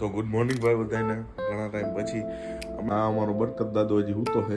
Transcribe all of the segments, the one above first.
તો good morning ભાઈ બધાને ઘણા ટાઈમ પછી. આ અમારો બરકત દાદો હજી હૂતો છે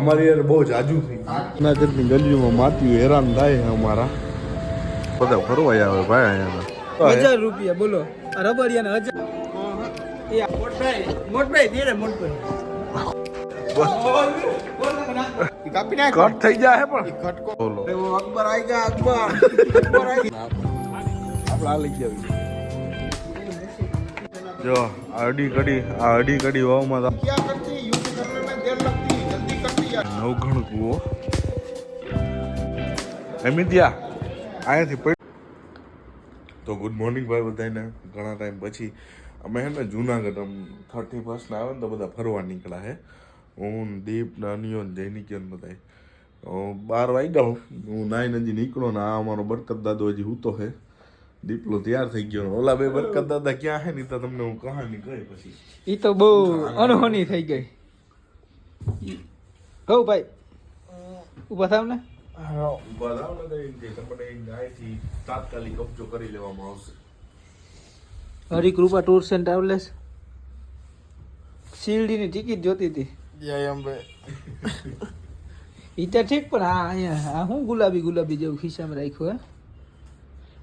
અમારી યાર બહુ જાજુ થઈ જુનાગઢની ગલીઓમાં માતીઓ હેરાન થાય છે અમારા. બધા ફરવા આવે ભાઈ અહીંયા હજાર રૂપિયા બોલો. આ હજાર. મોટભાઈ મોટભાઈ મોટભાઈ. કાપી નાખ કટ થઈ જાય પણ. બોલો અકબર આવી ગયા અકબર અકબર આઈ આપણે આ લઈ આવી જો અડી કડી આ અડી કડી વાવમાં નવઘણ કુવો હેમિદ્યા અહીંયાથી તો ગુડ મોર્નિંગ ભાઈ બધાને ઘણા ટાઈમ પછી અમે હે ને જુનાગઢ આમ થર્ટી ફર્સ્ટ આવે ને તો બધા ફરવા નીકળ્યા હે. હું દીપ નાનિયોન જૈનિકિયોન બધા બાર વાગ્યા હું. નાઈ નજી નીકળો ને આ અમારો બરકત દાદો હજી હૂતો હે. દીપલો તૈયાર થઈ ગયો. ઓલા બે બરકત દાદા ક્યાં હે? ની તો તમને હું કહાની કહી પછી. ઈ તો બહુ અનહોની થઈ ગઈ. કહું ભાઈ. ઊભા થાવ ને. ઊભા થાવ ને તો તમને અહીંથી તાત્કાલિક કબજો કરી લેવામાં આવશે. હરિકૃપા ટૂર્સ એન્ડ ટ્રાવેલર્સ શિરડીની ટિકિટ જોતી હતી. જય અંબે ઈ તો ઠીક પણ આ અહીંયા આ હું ગુલાબી ગુલાબી જેવું ખિસ્સામાં રાખ્યું હે?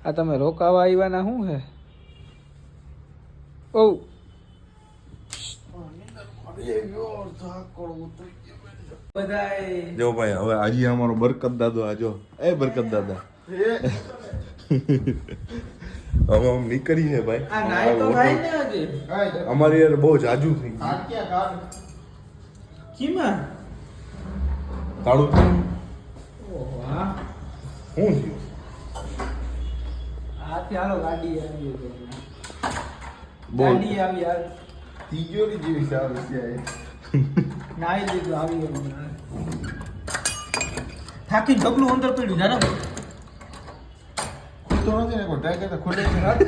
આ તમે રોકાવા આવ્યા શું હે? ઓ બધાય જો ભાઈ હવે આજે અમારો બરકત દાદો આજો એ બરકત દાદા. હવે આમ નીકળી છે ભાઈ. આ નાઈ તો ભાઈ ને આજે અમારી યાર બહુ જાજુ થઈ ગયું કીમાં તાળું. હું થયું? આથી હાલો ગાડી આવી તો બોલ. ગાડી આવી યાર તિજોરી જેવી સારું છે નાઈ લીધું આવી ગયું થાકી ઢગલું અંદર પડ્યું જાને ખુલતો નથી ને કોઈ ટ્રાય કરતા ખુલે છે રાત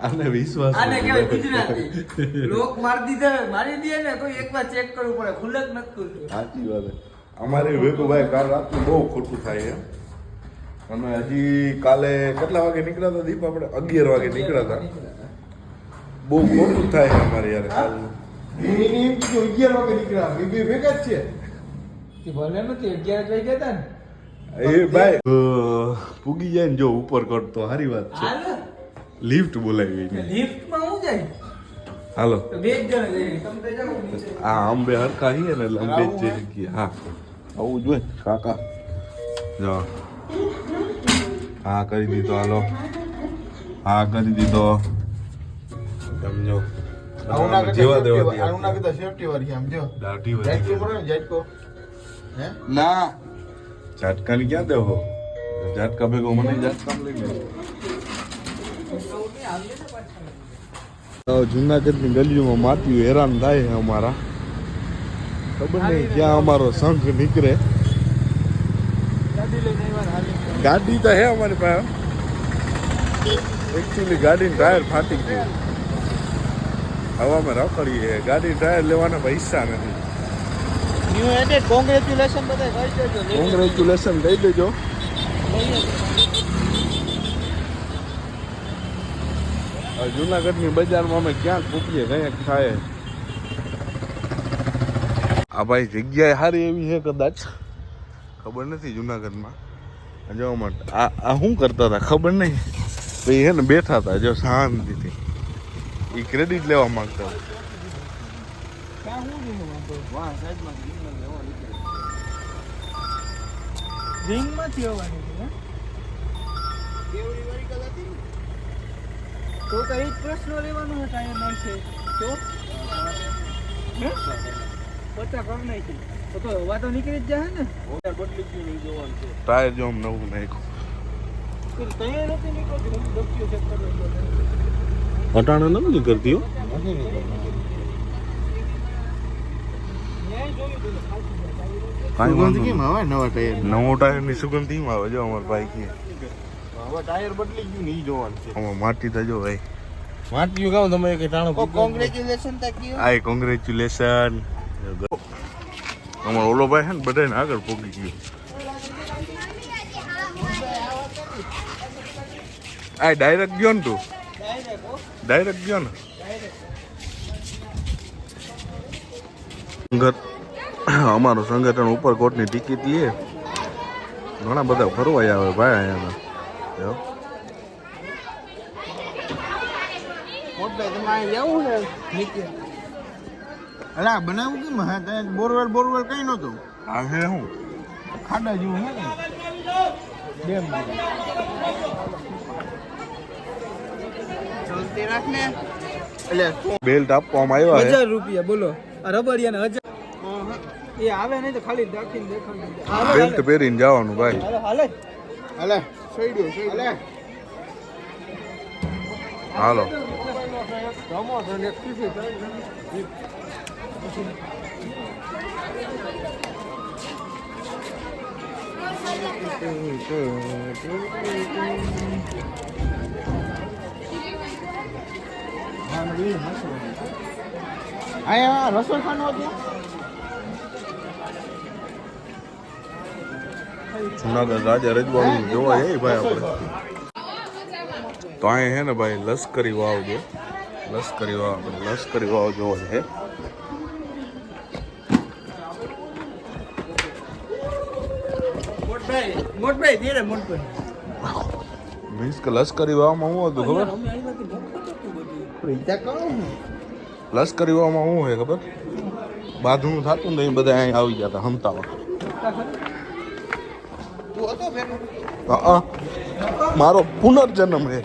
આને વિશ્વાસ આને નથી. કહેવાય ગુજરાતી લોક મારી દીધા મારી દે ને કોઈ એકવાર ચેક કરવું પડે ખુલ્લે જ નથી ખુલતું સાચી વાત છે. અમારે વેકુ ભાઈ કાલ રાતનું બહુ ખોટું થાય છે અને હજી કાલે કેટલા વાગે નીકળ્યા હતા દીપ? આપણે અગિયાર વાગે નીકળ્યા હતા. બહુ મોટું થાય અમારે યાર કાલ અગિયાર વાગે નીકળ્યા. બે બે ભેગા જ છે. ભલે નથી અગિયાર જ વાગ્યા હતા ને. એ ભાઈ પૂગી જાય ને જો ઉપર કરતો સારી વાત છે. લિફ્ટ બોલાવી ને લિફ્ટમાં હું જાય? હાલો. બે જ જણ તો અંબે હરખા છીએ ને અંબે જ જઈ હા? આવું જોઈએ કાકા. જો હા કરી દીધો હાલો. હા કરી દીધો. સમજો જેવા દેવા આવું ના કરતા સેફટી વાળી આમ જો. દાઢી વધી મળે હે? ના. ક્યાં દેવો? ઝાટકા ભેગો મને ઝાટકા લઈ લે. જુનાગઢની ગલીઓમાં માટી હેરાન થાય છે અમારા. ખબર નહીં ક્યાં અમારો શંખ નીકળે. ગાડી તો હે અમારી પાસે. એકચ્યુઅલી ગાડીનું ટાયર ફાટી ગયું. હવામાં રખડીએ છે. ગાડી ટાયર લેવાના પૈસા નથી. કોંગ્રેચ્યુલેશન કોંગ્રેચ્યુલેશન કહી દેજો જુનાગઢની બજારમાં અમે ક્યાંક મૂકીએ કંઈક ખાય આ ભાઈ જગ્યાએ સારી એવી છે કદાચ. ખબર નથી જુનાગઢમાં. જોવા માટે. આ આ શું કરતા હતા? ખબર નહીં. ભાઈ હે ને બેઠા હતા, જો શાંતિથી. એ ક્રેડિટ લેવા માંગતા હતા. તો તો એ જ પ્રશ્ન લેવાનો છે ટાયર તો પચાસ તો તો હવા તો નીકળી જ જાય ને. બદલી ગયું જોવાનું છે. ટાયર જો આમ નવું નાખ્યું. તૈયાર નથી નીકળતી કરવા અટાણા નથી કરતી ને નવા ટાયર નવો ટાયરની સુગંધ ધીમ આવે? જો અમાર ભાઈ કે. હવે ટાયર બદલી ગયું નહીં જોવાનું છે. આમાં માટી તો જો ભાઈ. માટલું કામ તમે કે ટાણો કોંગ્રેચ્યુલેશન તા કયો આય કોંગ્રેચ્યુલેશન અમારો ઓલો ભાઈ છે ને બધાને આગળ પોગી ગયો. આ ડાયરેક્ટ ગયો ને તું? ડાયરેક્ટ ગયો ને? અમારું સંગઠન ઉપરકોટની ટિકિટ એ ઘણા બધા ફરવાય આવે ભાઈ અહીંયા મોટભાઈ તમે જવું ને અલા બનાવું કેમ? હા ત્યાં બોરવેલ બોરવેલ કઈ નહોતું? આ છે શું ખાડા જેવું હે ને? ડેમ ચલતી રાખ ને. એટલે બેલ્ટ આપવામાં આવ્યા છે. હજાર રૂપિયા બોલો. આ રબડિયાના હજાર. એ આવે નહીં તો ખાલી દાખીને દેખાડી બેલ્ટ પહેરીને જવાનું ભાઈ. હાલે હાલે. અલે સઈડ્યો સઈડ્યો અલે હાલો. અહીંયા રસોઈ ખાનું હતું? જુનાગઢ રાજા રજવાડું જોવા જઈએ ભાઈ આપણે. તો અહીંયા હે ને ભાઈ લશ્કરી વાવ છે. લશ્કરી વાવ આપણે લશ્કરી વાવ જોવા છે મોટભાઈ મોટભાઈ મોટભાઈ મીન્સ કે લશ્કરી વાવમાં હું હતું ખબર લશ્કરી વાવમાં શું હોય ખબર બાંધણું થતું ને એ બધા અહીં આવી ગયા હતા હમતાવા તું હતો ફેર હા મારો પુનર્જન્મ છે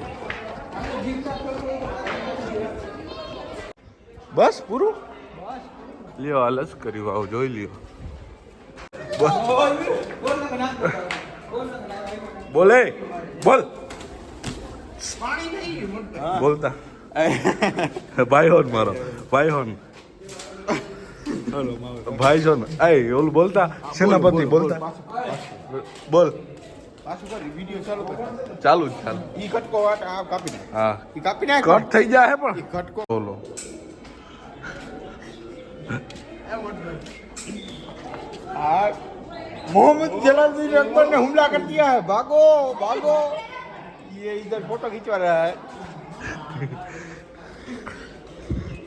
બસ પૂરું લ્યો આ લશ્કરી વાવ જોઈ લ્યો બસ બોલે બોલ. બોલતા. ભાઈ હોન મારો ભાઈ હોન. ભાઈ છો ને આય ઓલું બોલતા? સેનાપતિ બોલતા? બોલ. પાછું કરી વીડિયો ચાલુ ચાલુ ઈ કટકો કાપી હા. ઈ કાપી નાખ. કટ થઈ જાય પણ. કટકો. બોલો. આ मोहम्मद जलालुद्दीन अकबर ने हमला कर दिया है भागो भागो ये इधर फोटो खिंचवा रहा है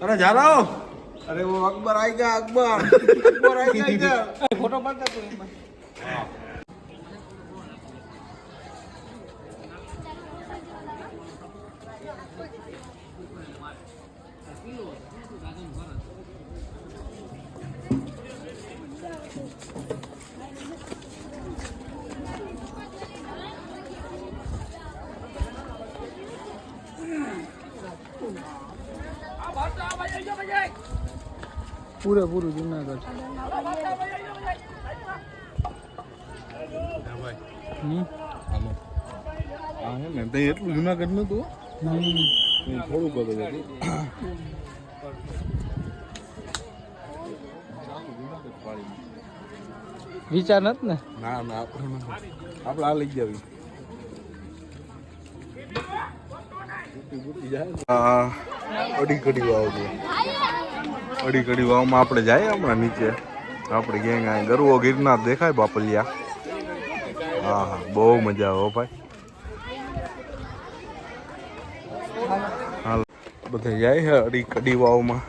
अरे जा रहा हो अरे वो अकबर आएगा अकबर अकबर आएगा इधर फोटो बन जा तू પૂરેપૂરું જુનાગઢ. હમ? હા હે ને તે એટલું જુનાગઢ નતું થોડુંક બધું હતું. વિચાર નથી ને? ના ના આપણે આપણે આ લઈ જવી. અઢી ઘડી કડી વાવ અડી કડી વાવમાં આપણે જાય હમણાં નીચે. આપણે ગેંગ આ ગરવો ગિરનાર દેખાય બાપલિયા. હા હા બહુ મજા આવે ભાઈ. હાલ બધા જાય છે અડી કડી વાવમાં.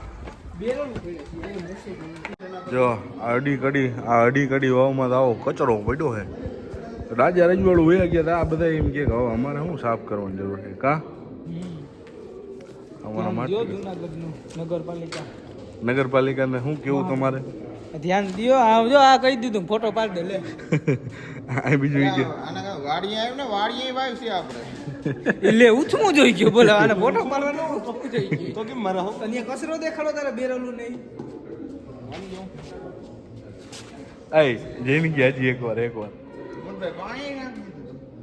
જો આ અડી કડી આ અડી કડી વાવમાં તો આવો કચરો પડ્યો છે રાજા રજવાડું વયા ગયા તા આ બધા એમ કે હવે અમારે શું સાફ કરવાની જરૂર છે? કા? અમારા માટે. નગરપાલિકા. નગરપાલિકાને શું કેવું તમારે? ધ્યાન દિયો આવજો આ કહી દીધું ફોટો પાડ દે લે. આ બીજું ઈ કે. વાડી આવ્યું ને વાડી વાવ છે આપણે. એટલે ઉથમું જોઈ ગયો બોલો આને ફોટો પાડવાનો ઉથમું જોઈ ગયો. તો કેમ મારા હો? અહીંયા કચરો દેખાડો તારે બેરલું નહીં. આય જઈને ગયા હજી એકવાર એકવાર. મોટભાઈ પાણી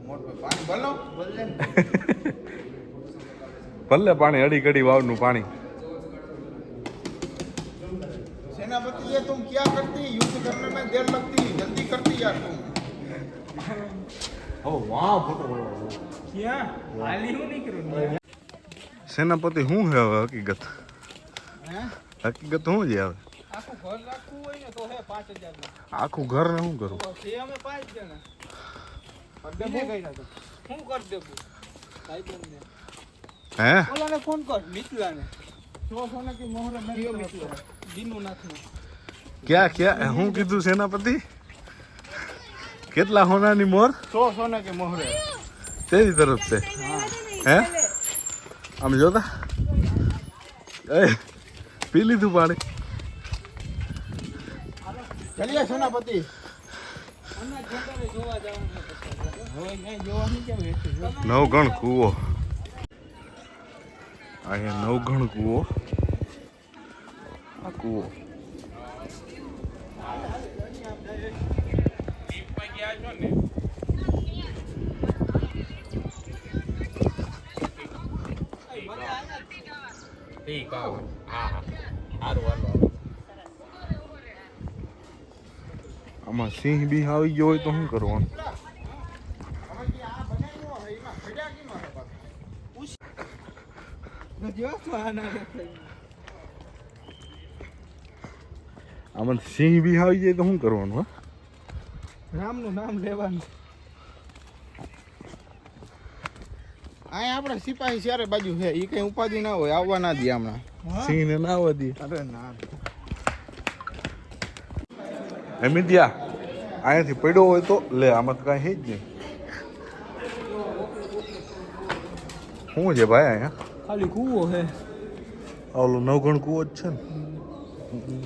મોટભાઈ પાણી ભલો ભલે. ભલે પાણી અડી કડી વાવનું પાણી. सेनापति ये तुम क्या करती युद्ध करने में देर लगती जल्दी करती यार तुम ઓ વાહ ફોટો ક્યાં હાલી હું નહીં કરું સેનાપતિ શું છે હવે હકીકત હે હકીકત શું છે હવે આખું ઘર રાખવું હોય ને તો હે પાંચ હજાર આખું ઘર ને શું કરું છે અમે પાંચ જણા ડબ્બો કર્યા તો શું કરી દેવું ભાઈ બંને હે ઓલાને ફોન કર મિથલાને સો સોના કે મોહરા કયો ક્યાં? હું કીધું સેનાપતિ? કેટલા હોનાની મોર? સો સોના કે મોહરે તેરી તરફ છે. હે? આમ જોતા? એ પી લીધું પાણી. ચલીએ સેનાપતિ. નવગણ કૂવો. અહીંયા નવઘણ કૂવો. આ કૂવો. આમાં સિંહ બી આવી ગયો હોય તો શું કરવાનું જો તો આના ખેતરે. આમાં સિંહ બી આવી જાય તો શું કરવાનું હા? રામનું નામ લેવાનું. અહીંયા આપણે સિપાહી ચારે બાજુ છે. એ કઈ ઉપાધિ ના હોય આવવા ના દે હમણાં. સિંહ ને ના આવવા દે. અરે ના. એમિત્યા અહીંયાથી પડ્યો હોય તો લે આમાં તો કાંઈ છે જ નહીં. શું છે ભાઈ અહીંયા? ખાલી કૂવો હે ઓલો નવગણ કૂવો જ છે ને.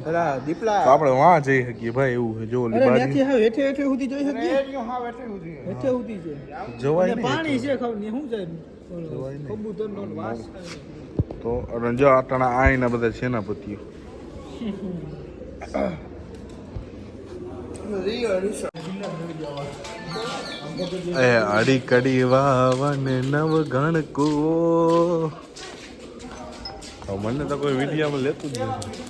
અલા દીપલા. તો આપણે વાં જઈ શકીએ ભાઈ એવું છે. જો ઓલી બાજુ ત્યાંથી હા હેઠે હેઠે સુધી જોઈ શકીએ? એ હા એટલે સુધી. હેઠે સુધી છે. જવાય અને પાણી છે ખબર નહીં શું જાય? જવાય નહીં. કબૂતરનો વાસ તો રંજો આટણા આઈના બધા સેનાપતિઓ. એ અડી કડી વાવન નવ ગણ કૂવો. હવે મને તો કોઈ વિડીયામાં લેતું જ નથી.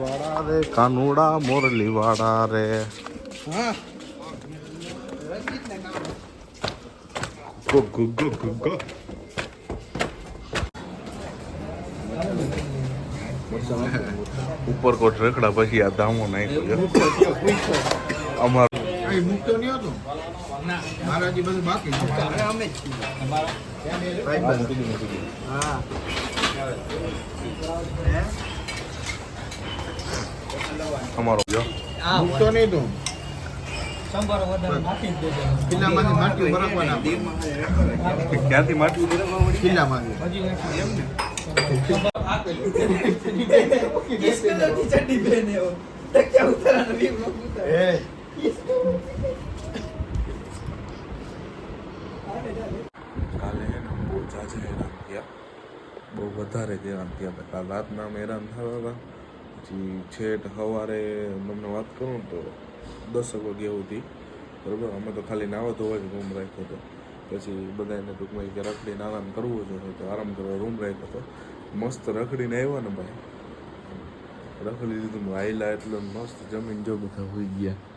વાળા રે કાનુડા મોરલી વાળા રે. હા. ગો ઉપરકોટ રખડા પછી આ ધામો નાખ્યો અમાર અહીં મૂકતો નહીં હતો મારા હજી બધું બાકી છે. અમે હા. અમારો. જો મૂકતો નહીં તું કિલ્લામાંથી માટી બરફવાના ક્યાંથી માટી કિલ્લામાંથી. હજી એમ ને? ચડ્ડી પહેને એવો. ટક્યા ઉતારા નવી એ કાલે હે ને બહુ જાજે હેરાન થયા. બહુ વધારે જ હેરાન થયા હતા. કાલ રાતના અમે હેરાન થતા હતા. પછી છેટ સવારે તમને વાત કરું તો દસ વાગે એવું હતી બરાબર? અમે તો ખાલી નાવા ધોવા જ રૂમ રાખ્યો હતો. પછી બધાને ટૂંકમાં કે રખડીને આરામ કરવો જોઈએ તો આરામ કરવા રૂમ રાખ્યો હતો. મસ્ત રખડીને આવ્યા ને ભાઈ. રખડી લીધું આયલા એટલે મસ્ત જમીન જો બધા હોઈ ગયા.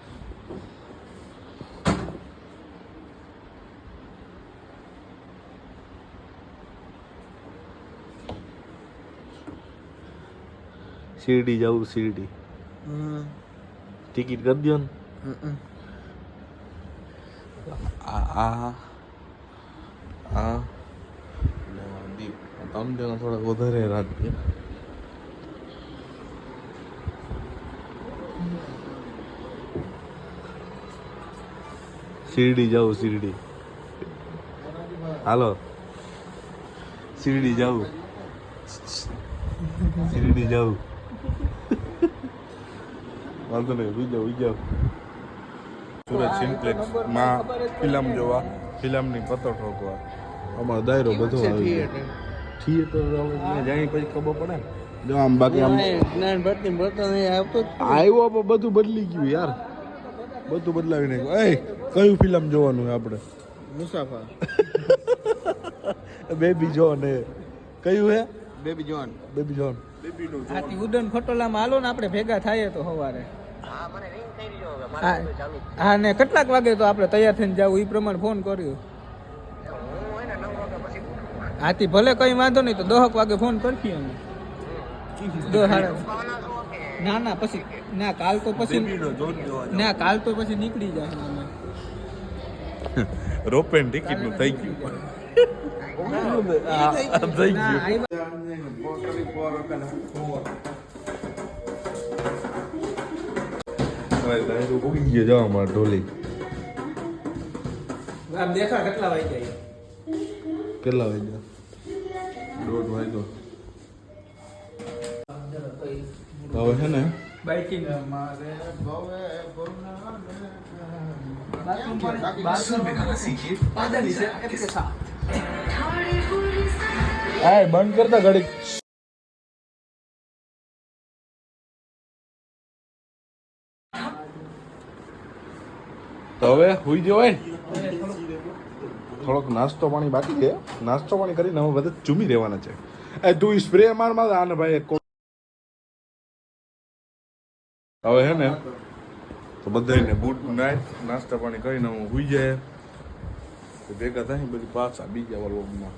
શિરડી જવું શિરડી ટિકિટ કરી દો ને. આ આ દીપ. થોડા વધારે રાત શિરડી જાઉં શિરડી. હાલો. શિરડી જાઉં. શિરડી જાઉં. વાંધો નહીં ઉઈ જાઓ સુરત સિમ્પ્લેક્સમાં ફિલ્મ જોવા ફિલ્મની પતો ઠોકવા. અમારો દાયરો બધો આવી થિયેટર જાય પછી ખબર પડે ને. જો આમ બાકી આમ જ્ઞાન ભટ્ટી ભરતો નહીં આવતો આવ્યો પણ બધું બદલી ગયું યાર. બધું બદલાવી નાખ્યું. એ કયું ફિલ્મ જોવાનું આપણે? મુસાફર. બેબી જોન એ. કયું હે? બેબી જોન બેબી જોન આથી ઉડન ખટોલામાં હાલો ને આપણે ભેગા થાય તો સવારે. હા હા. ને કેટલાક વાગે તો આપણે તૈયાર થઈને જવું એ પ્રમાણે ફોન કર્યો. હાથી ભલે કઈ વાંધો નહીં તો દહક વાગે ફોન કરશી અમે. દસ સાડા ના ના પછી ના કાલ તો પછી ના કાલ તો પછી નીકળી જાય અમે. રોપ એન્ડ ટિકિટનું થઈ ગયું. થઈ ગયું. ભૂગી ગયો જાવ ઢોલી. આમ દેખા કેટલા વાગ્યા કેટલા વાગ્યા? દોઢ વાગ્યો. હવે છે ને? બાઇકિંગ બંધ કરતા ઘડી તો હવે હુઈ જવાય ને થોડોક નાસ્તો પાણી બાકી છે. નાસ્તો પાણી કરીને હવે બધા ચૂમી રહેવાના છે. એ તું સ્પ્રે માર માર આને ભાઈ હવે હે ને તો બધાને બૂટ નાઇટ નાસ્તા પાણી કરીને હું હુઈ જાય. ભેગા થાય બધી પાછા બીજા વાળમાં